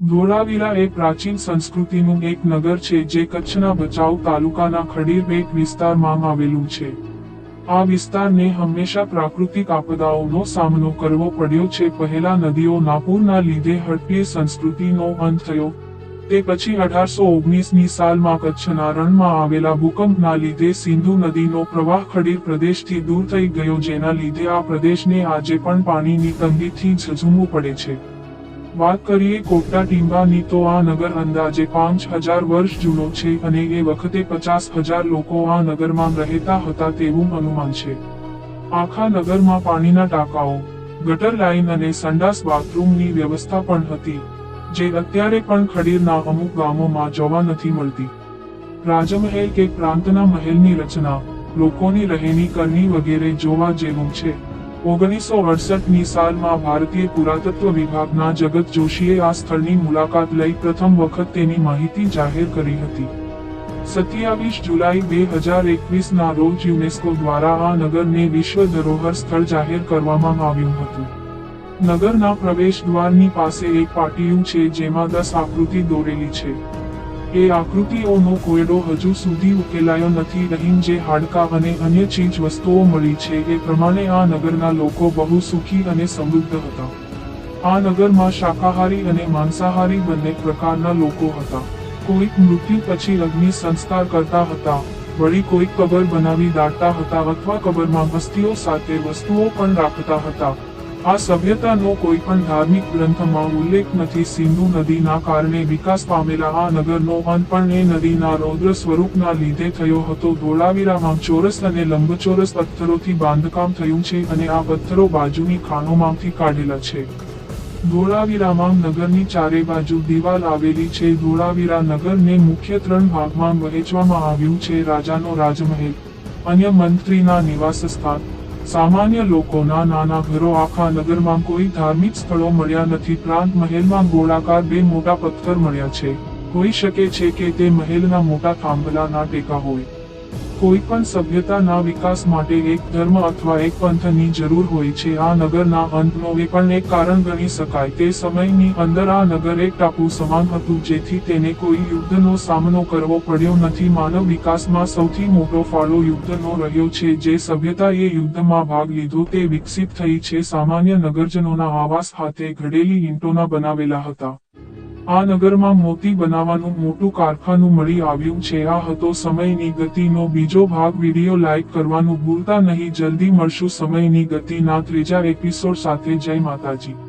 ધોળાવીરા એ પ્રાચીન સંસ્કૃતિનું એક નગર છે જે કચ્છના ભચાઉ તાલુકાના ખડીરબેટ વિસ્તારમાં આવેલું છે. આ વિસ્તારને હંમેશા પ્રાકૃતિક આપદાઓનો સામનો કરવો પડ્યો છે. પહેલા નદીઓ નાપુરના લીધે હડપીય સંસ્કૃતિનો અંત થયો. તે પછી અઢારસો ઓગણીસની સાલમાં કચ્છના રણમાં આવેલા ભૂકંપના લીધે સિંધુ નદીનો પ્રવાહ ખડીર પ્રદેશથી દૂર થઈ ગયો. જેના લીધે આ પ્રદેશને આજે પણ પાણીની તંગીથી ઝઝુમવું પડે છે. વાત કરીએ કોટા ટીંબાની તો આ નગર અંદાજે પાંચ હજાર વર્ષ જૂનો છે અને એ વખતે પચાસ હજાર લોકો આ નગરમાં રહેતા હતા તેવું અનુમાન છે. આખા નગરમાં પાણીના ટાંકાઓ, ગટર લાઇન અને સંડાસ બાથરૂમની વ્યવસ્થા પણ હતી, જે અત્યારે પણ ખડીરના અમુક ગામોમાં જોવા નથી મળતી. રાજમહેલ કે પ્રાંતના મહેલની રચના, લોકોની રહેણી કરની વગેરે જોવા જેવું છે. ઓગણીસો અડસઠની સાલમાં ભારતીય પુરાતત્વ વિભાગના જગત જોશીએ આ સ્થળની મુલાકાત લઈ પ્રથમ વખત તેની માહિતી જાહેર કરી હતી. સત્યાવીસ જુલાઈ બે હજાર એકવીસના રોજ યુનેસ્કો દ્વારા આ નગરને વિશ્વ ધરોહર સ્થળ જાહેર કરવામાં આવ્યું હતું. નગરના પ્રવેશ દ્વારની પાસે એક પાટિયું છે જેમાં દસ આકૃતિ દોરેલી છે. એ આકૃતિઓનો કોયડો હજુ સુધી ઉકેલાયો નથી. અહીં જે હાડકાં અને અન્ય ચીજ વસ્તુઓ મળી છે એ પ્રમાણે આ નગરના લોકો બહુ સુખી અને સમૃદ્ધ હતા. આ નગરમાં શાકાહારી અને માંસાહારી બંને પ્રકારના લોકો હતા. કોઈક મૃત્યુ પછી અગ્નિ સંસ્કાર કરતા હતા. વળી કોઈક કબર બનાવી દાટતા હતા અથવા કબરમાં વસ્તીઓ સાથે વસ્તુઓ પણ રાખતા હતા. આ સભ્યતાનો કોઈ પણ ધાર્મિક ગ્રંથમાં ઉલ્લેખ નથી. સિંધુ નદીના કારણે વિકાસ પામેલા આ નગરનો અંત પણ એ નદીના રૌદ્ર સ્વરૂપના લીધે થયો હતો. ધોળાવીરામાં ચોરસ અને લંબચોરસ પથ્થરોથી બાંધકામ થયું છે અને આ પથ્થરો બાજુની ખાણોમાંથી કાઢેલા છે. ધોળાવીરામાં નગરની ચારે બાજુ દિવાલ આવેલી છે. ધોળાવીરા નગરને મુખ્ય ત્રણ ભાગમાં વહેંચવામાં આવ્યું છે. રાજાનો રાજમહેલ, અન્ય મંત્રીના નિવાસ સ્થાન સામાન્ય લોકોના નાના ઘરો આખા નગરમાં કોઈ ધાર્મિક સ્થળો મળ્યા નથી. પ્રાંત મહેલમાં ગોળાકાર બે મોટા પથ્થર મળ્યા છે. હોઈ શકે છે કે તે મહેલના મોટા થાંભલાના ટેકા હોય. કોઈ પણ સભ્યતાના વિકાસ માટે એક ધર્મ અથવા એક પંથની જરૂર હોય છે. આ નગરના અંતનો એ પણ એક કારણ ગણી શકાય. તે સમયની અંદર આ નગર એક ટાપુ સમાન હતું, જેથી તેને કોઈ યુદ્ધનો સામનો કરવો પડ્યો નથી. માનવ વિકાસમાં સૌથી મોટો ફાળો યુદ્ધનો રહ્યો છે. જે સભ્યતાએ યુદ્ધમાં ભાગ લીધો તે વિકસિત થઈ છે. સામાન્ય નગરજનોના આવાસ હાથે ઘડેલી ઈંટોના બનાવેલા હતા. આ નગરમાં મોતી બનાવવાનું મોટું કારખાનું મળી આવ્યું છે. આ હતો સમયની ગતિનો બીજો ભાગ. વીડિયો લાઈક કરવાનું ભૂલતા નહીં. જલ્દી મળશું સમયની ગતિના ત્રીજા એપિસોડ સાથે. જય માતાજી.